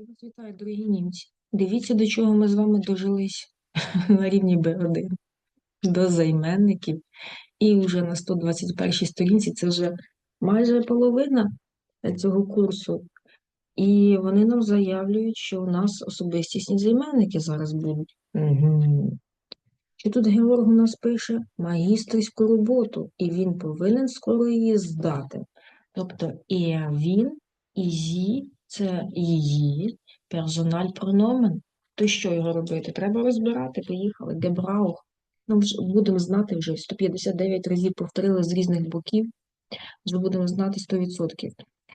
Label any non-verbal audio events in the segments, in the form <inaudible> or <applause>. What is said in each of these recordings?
Я вас вітаю, дорогі німці. Дивіться, до чого ми з вами дожились <laughs> на рівні Б1 до займенників. І вже на 121 сторінці це вже майже половина цього курсу. І вони нам заявлюють, що у нас особистісні займенники зараз будуть. Угу. Що тут Георг у нас пише магістерську роботу, і він повинен скоро її здати. Тобто і він, і зі це її персональ прономен. То що його робити? Треба розбирати, поїхали. Гебраух. Ну, вже будемо знати вже 159 разів повторили з різних боків. Вже будемо знати 100%.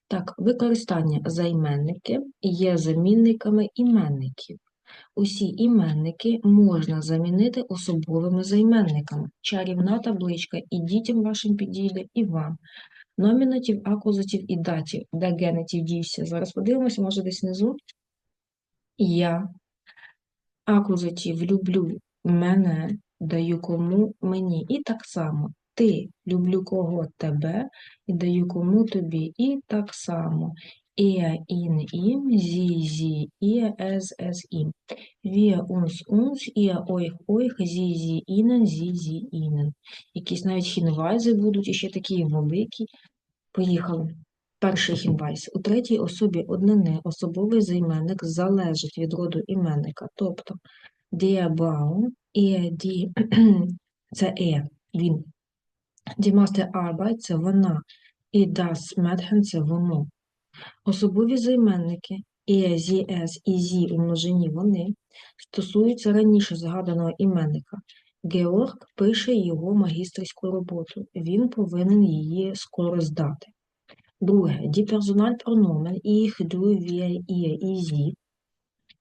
Так, використання займенники є замінниками іменників. Усі іменники можна замінити особовими займенниками. Чарівна табличка і дітям вашим підійде, і вам. Номінатив, акузатив і датів, де генетів дійся. Зараз подивимося, може десь внизу. Я. Акузатив люблю мене, даю кому мені. І так само ти люблю кого тебе і даю кому тобі. І так само. Er, ihn, ihm, sie, sie, ihr, es, es, ihm. Wir, uns, uns, ihr, euch, euch, sie, sie, ihnen, sie, sie, ihnen. Якісь навіть хінвайзи будуть, і ще такі великі. Поїхали. Перший хінвайз. У третій особі однини особовий займенник залежить від роду іменника. Тобто der Baum, er, die, це er, він. Die Arbeit – це вона. І das Mädchen – це воно. Особові займенники «er», «sie», «es» і «sie» у множині вони стосуються раніше згаданого іменника. Георг пише його магістерську роботу. Він повинен її скоро здати. Друге, die Personalpronomen «ich», «du», «wir», «ihr»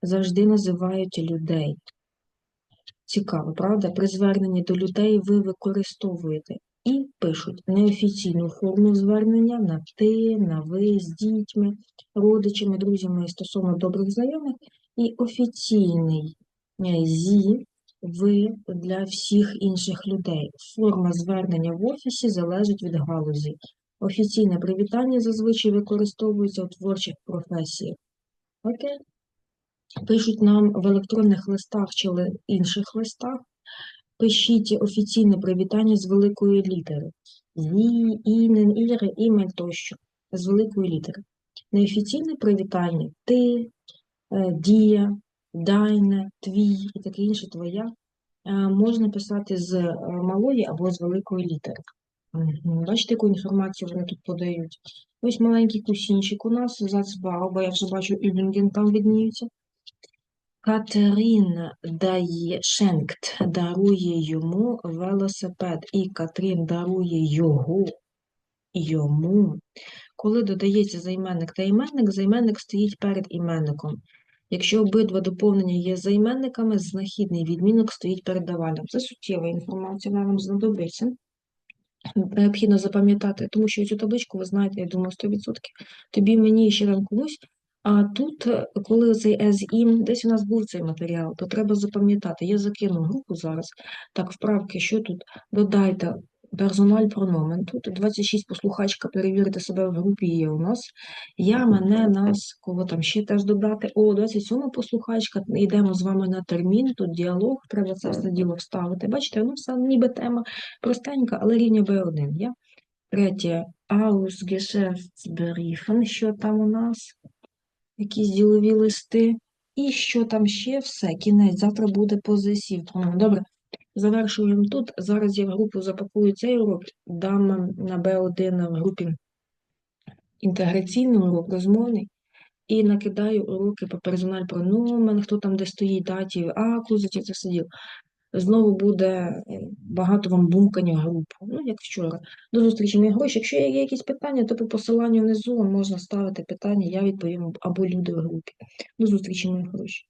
завжди називають людей. Цікаво, правда? При зверненні до людей ви використовуєте і пишуть неофіційну форму звернення на ти, на ви з дітьми, родичами, друзями стосовно добрих знайомих, і офіційний е, зі ви для всіх інших людей. Форма звернення в офісі залежить від галузі. Офіційне привітання зазвичай використовується у творчих професіях. Окей? Пишуть нам в електронних листах чи інших листах. Пишіть офіційне привітання з великої літери. Зі, інен, іре, імель тощо. З великої літери. Неофіційне привітання ти, е, дія, дайне, твій і таке інше твоя. е, Можна писати з е, малої або з великої літери. Бачите, яку інформацію вони тут подають. Ось маленький кусінчик у нас, зацбав, бо я вже бачу, Übungen там відніються. Катерина дає шенкт, дарує йому велосипед, і Катрін дарує його йому. Коли додається займенник та іменник, займенник стоїть перед іменником. Якщо обидва доповнення є займенниками, знахідний відмінок стоїть перед. Це суттєва інформація, вона вам знадобиться. Необхідно запам'ятати, тому що цю табличку ви знаєте, я думаю, 100%. Тобі, мені ще там комусь. А тут, коли цей as in, десь у нас був цей матеріал, то треба запам'ятати. Я закину групу зараз. Так, вправки, що тут? Додайте персональ прономен. Тут 26 послухачка, перевірити себе в групі є у нас. Я, мене, нас, кого там ще теж додати. О, 27 послухачка, йдемо з вами на термін, тут діалог, треба це все діло вставити. Бачите, ну все ніби тема простенька, але рівня B1. Я. Третє, Ausgeschäftsbriefen, що там у нас? Якісь ділові листи. І що там ще? Все, кінець. Завтра буде позисів. Добре, завершуємо тут. Зараз я в групу запакую цей урок, дам на Б1 в групі інтеграційний урок, розмовний. І накидаю уроки по персональ прономен, хто там де стоїть, датів, акузатів, це все діло. Знову буде е, багато вам бумкання в групу, ну, як вчора. До зустрічі, мої гроші. Якщо є якісь питання, то по посиланню внизу можна ставити питання, я відповім або люди в групі. До зустрічі, мої гроші.